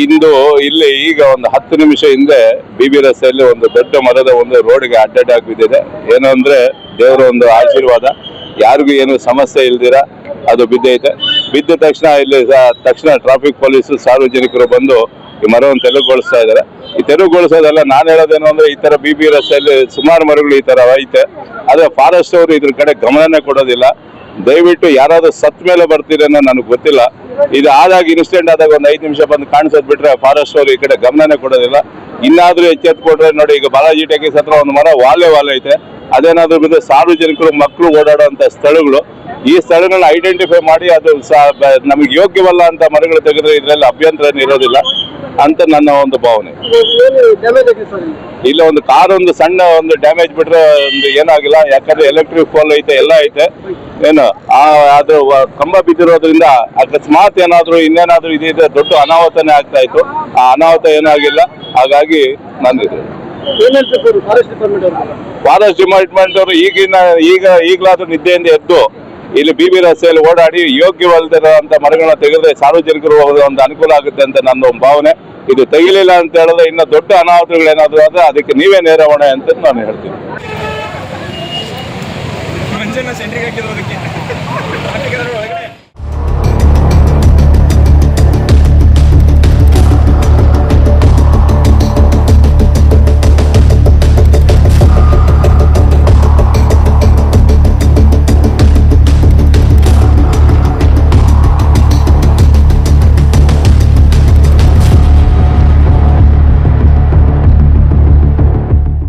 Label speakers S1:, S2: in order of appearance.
S1: ಇಂದು ಇಲ್ಲಿ ಈಗ ಒಂದು ಹತ್ತು ನಿಮಿಷ ಹಿಂದೆ ಬಿ ಬಿ ರಸ್ತೆಯಲ್ಲಿ ಒಂದು ದೊಡ್ಡ ಮರದ ಒಂದು ರೋಡ್ಗೆ ಅಡ್ಡಡ್ಡಾಗಿ ಬಿದ್ದಿದೆ. ಏನು ಅಂದ್ರೆ ದೇವರ ಒಂದು ಆಶೀರ್ವಾದ. ಯಾರಿಗೂ ಏನು ಸಮಸ್ಯೆ ಇಲ್ದಿರ, ಅದು ಬಿದ್ದೈತೆ. ಬಿದ್ದ ತಕ್ಷಣ ಇಲ್ಲಿ ತಕ್ಷಣ ಟ್ರಾಫಿಕ್ ಪೊಲೀಸ್ ಸಾರ್ವಜನಿಕರು ಬಂದು ಈ ಮರವನ್ನು ತೆಲುಗುಗೊಳಿಸ್ತಾ ಇದ್ದಾರೆ. ಈ ತೆಲುಗುಗೊಳಿಸೋದೆಲ್ಲ ನಾನು ಹೇಳೋದೇನು ಅಂದ್ರೆ ಈ ತರ ಬಿ ಬಿ ರಸ್ತೆಯಲ್ಲಿ ಸುಮಾರು ಮರಗಳು ಈ ತರ ಐತೆ. ಆದ್ರೆ ಫಾರೆಸ್ಟ್ ಅವರು ಇದ್ರ ಕಡೆ ಗಮನನೇ ಕೊಡೋದಿಲ್ಲ. ದಯವಿಟ್ಟು ಯಾರಾದ್ರೂ ಸತ್ ಮೇಲೆ ಬರ್ತೀರ ನನಗೆ ಗೊತ್ತಿಲ್ಲ. ಇದು ಆದಾಗ ಇನ್ಸಿಡೆಂಟ್ ಆದಾಗ ಒಂದು ಐದು ನಿಮಿಷ ಬಂದು ಕಾಣಿಸೋದ್ ಬಿಟ್ರೆ ಫಾರೆಸ್ಟ್ ಅವರು ಈ ಕಡೆ ಗಮನನೇ ಕೊಡೋದಿಲ್ಲ. ಇನ್ನಾದ್ರೂ ಎಚ್ಚೆತ್ಕೊಟ್ರೆ ನೋಡಿ, ಈಗ ಬಾಲಾಜಿ ಟೆಕೀಸ್ ಹತ್ರ ಒಂದು ಮರ ವಾಲೆ ವಾಲೆ ಐತೆ. ಅದೇನಾದ್ರೂ ಬಿದ್ದು ಸಾರ್ವಜನಿಕರು, ಮಕ್ಕಳು ಓಡಾಡುವಂತ ಸ್ಥಳಗಳು, ಈ ಸ್ಥಳಗಳನ್ನ ಐಡೆಂಟಿಫೈ ಮಾಡಿ ಅದು ನಮಗೆ ಯೋಗ್ಯವಲ್ಲ ಅಂತ ಮರಗಳು ತೆಗೆದ್ರೆ ಇದರಲ್ಲಿ ಅಭ್ಯಂತರ ಇರೋದಿಲ್ಲ ಅಂತ ನನ್ನ ಒಂದು ಭಾವನೆ.
S2: ಇಲ್ಲಿ.
S1: ಒಂದು ಕಾರ್ ಒಂದು ಸಣ್ಣ ಒಂದು ಡ್ಯಾಮೇಜ್ ಬಿಟ್ರೆ ಒಂದು ಏನಾಗಿಲ್ಲ, ಯಾಕಂದ್ರೆ ಎಲೆಕ್ಟ್ರಿಕ್ ಪೋಲ್ ಐತೆ, ಎಲ್ಲ ಐತೆ. ಏನು ಅದು ಕಂಬ ಬಿದ್ದಿರೋದ್ರಿಂದ ಅಕಸ್ಮಾತ್ ಏನಾದ್ರು ಇನ್ನೇನಾದ್ರೂ ಇದಿದ್ರೆ ದೊಡ್ಡ ಅನಾಹುತನೇ ಆಗ್ತಾ ಇತ್ತು. ಆ ಅನಾಹುತ ಏನಾಗಿಲ್ಲ, ಹಾಗಾಗಿ
S2: ಹೇಳ್ಬೇಕು ಫಾರೆಸ್ಟ್ ಡಿಪಾರ್ಟ್ಮೆಂಟ್ ಅವರು
S1: ಈಗಿನ ಈಗ ಈಗಲಾದ್ರೂ ನಿದ್ದೆಯಿಂದ ಎದ್ದು ಇಲ್ಲಿ ಬಿ ಬಿ ರಸ್ತೆಯಲ್ಲಿ ಓಡಾಡಿ ಯೋಗ್ಯವಲ್ಲದಿರುವಂತ ಮರಗಳನ್ನ ತೆಗೆದ್ರೆ ಸಾರ್ವಜನಿಕರು ಒಂದು ಅನುಕೂಲ ಆಗುತ್ತೆ ಅಂತ ನನ್ನ ಒಂದು ಭಾವನೆ. ಇದು ತೆಗಿಲಿಲ್ಲ ಅಂತ ಹೇಳಿದ್ರೆ ಇನ್ನು ದೊಡ್ಡ ಅನಾಹುತಗಳೇನಾದ್ರೂ ಆದ್ರೆ ಅದಕ್ಕೆ ನೀವೇ ನೇರ ಹೊಣೆ ಅಂತ ನಾನು ಹೇಳ್ತೀನಿ.